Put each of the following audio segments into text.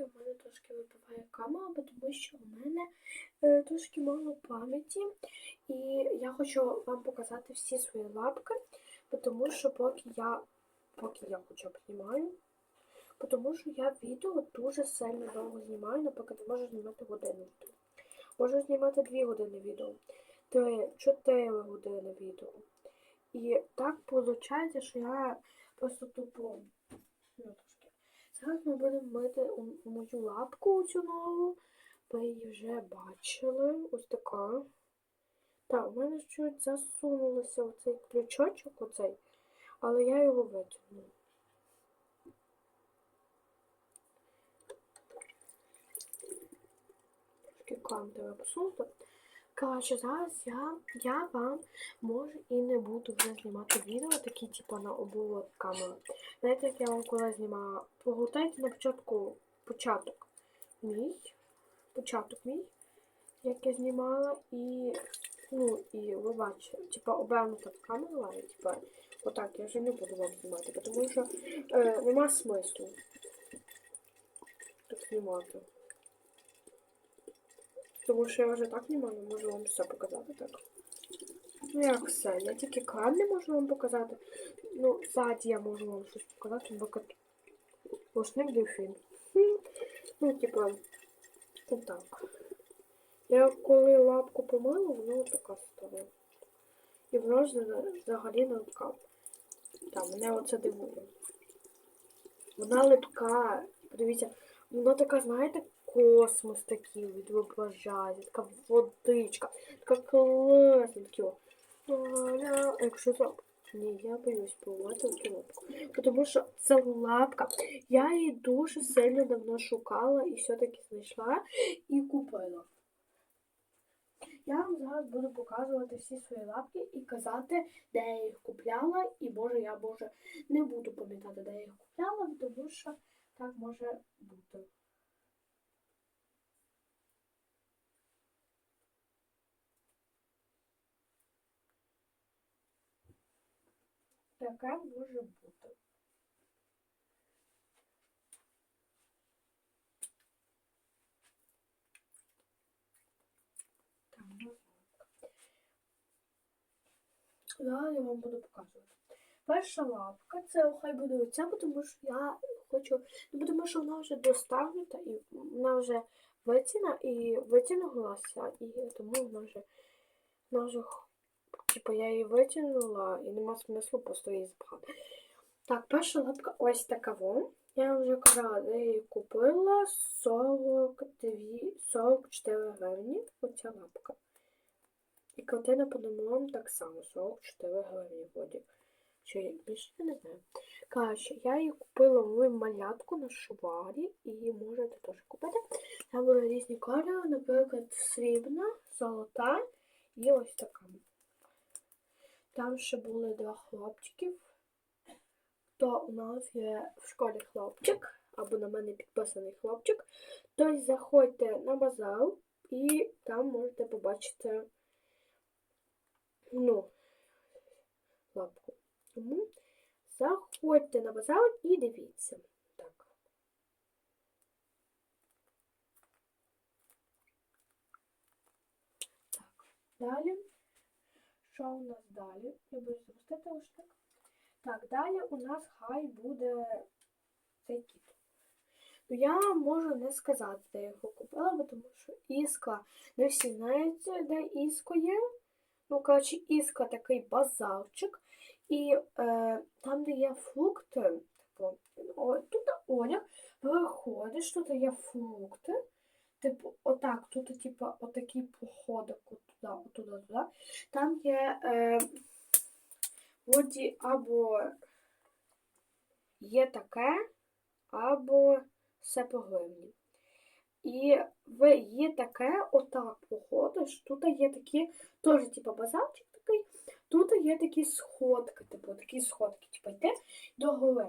трошки в мене трошки випиває камера, тому що у мене е, трошки мало пам'яті. І я хочу вам показати всі свої лапки, тому що поки я поки я хоча б знімаю, тому що я відео дуже сильно довго знімаю, наприклад, можу знімати годину. Можу знімати 2 години відео, 3, 4 години відео. І так виходить, що я просто тупо. Ну. Зараз ми будемо мити мою лапку цю нову. Ви її вже бачили. Ось така. Так, у мене чуть засунулося оцей крючочок, оцей, але я його витягну. Трошки камеру посунути. Коротше, зараз я, я вам може і не буду вже знімати відео, такі типу на обувок камери. Знаєте, як я вам коли знімала, погортайте на початку початок мій, початок мій, як я знімала, і ну і ви бачите, типа обернута камера, і типа отак я вже не буду вам знімати, тому що е, нема смислу так знімати. Тому що я вже так знімаю, можу вам все показати так. Ну як все, я тільки кран не можу вам показати. Ну, ззаді я можу вам щось показати, наприклад, лошник дельфін. Хм. Ну, типа, отак. Я коли лапку помила, воно така стала. І воно ж взагалі не липка. Там, мене оце дивує. Вона липка. Подивіться, вона така, знаєте, космос такий відображає, така водичка, така класна, такі. о. Якщо так. Ні, я боюсь поливати лапку. Тому що це лапка. Я її дуже сильно давно шукала і все-таки знайшла і купила. Я вам зараз буду показувати всі свої лапки і казати, де я їх купляла, і може я може не буду пам'ятати, де я їх купляла, тому що так може бути. Таке може бути. Там. Зараз я вам буду показувати. Перша лапка, це хай буде оця, тому що я хочу, ну, тому що вона вже доставлена і вона вже витягна і витягнулася, і тому вона вже, вона вже, типу, я її витягнула і нема смислу просто її збирати. Так, перша лапка ось така во. Я вже казала, я її купила 42, 44 гривні. Оця лапка. І картина по домам так само 44 гривні вроді. Чи я більше не знаю. Коротше, я її купила в малятку на шуварі і можете теж купити. Там були різні кольори, наприклад, срібна, золота і ось така. Там ще були два хлопчиків. То у нас є в школі хлопчик, або на мене підписаний хлопчик. Тобто заходьте на базар і там можете побачити ну, лапку. Тому заходьте на базар і дивіться. Так. Так, далі. Що у нас далі? Я буду запустити ось так. Так, далі у нас хай буде цей кіт. Ну, я можу не сказати, де я його купила, бо тому що іска, не всі знають, де іско є. Ну, коротше, іска такий базарчик. І е, там, де є фрукти, типу, тут одяг, виходиш, тут є фрукти. Типу, отак, тут, типу, отакий походок от туди, от туди. Там є е, вроді або є таке, або все по гривні. І в є таке, отак походиш, тут є такі, теж типу базарчик такий, тут є такі сходки, типу, такі сходки, типу, йде до гори.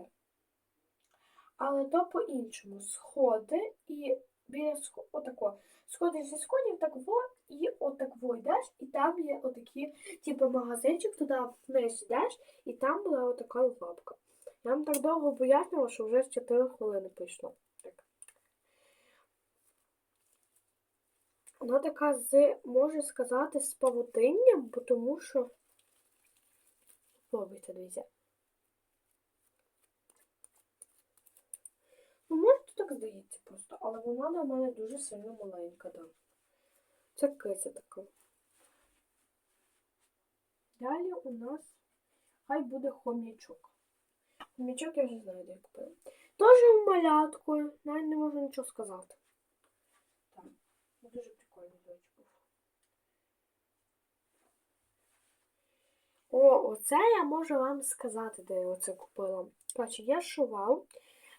Але то по-іншому. Сходи і біля отако. Сходиш зі сходів, так во, і отак во йдеш, і там є отакі, типу, магазинчик, туди вниз йдеш, і там була отака лапка. Я вам так довго пояснювала, що вже з 4 хвилини пішло. Так. Вона така з, можу сказати, з павутинням, тому що. Пробуйте, дивіться. Здається просто, але вона на мене дуже сильно маленька, так. Це киця така. Далі у нас хай буде хом'ячок. Хом'ячок я вже знаю, де я купила. Теж маляткою, навіть не можу нічого сказати. Так, ну, дуже прикольний був. О, оце я можу вам сказати, де я оце купила. Коротше, я шував.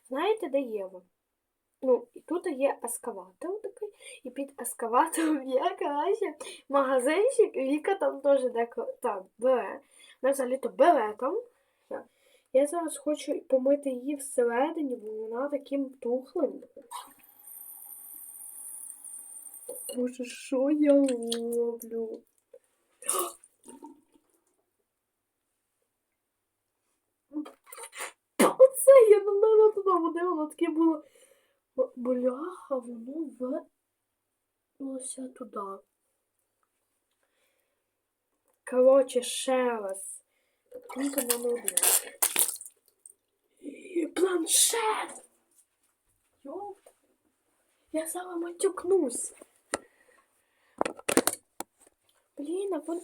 Знаєте, де Єва? Ну, і тут є ескаватор такий, і під ескаватором є, коротше, магазинчик, Віка там теж деко там бере. Вона взагалі-то бере там. Я зараз хочу помити її всередині, бо вона таким тухлим. Боже, що я роблю? Оце я налила туди води, воно таке було. Бляха, воно вилося туди. Коротше, ще раз. Книга номер. І Планшет! Йоп. Я зараз матюкнусь. Блін, а вон...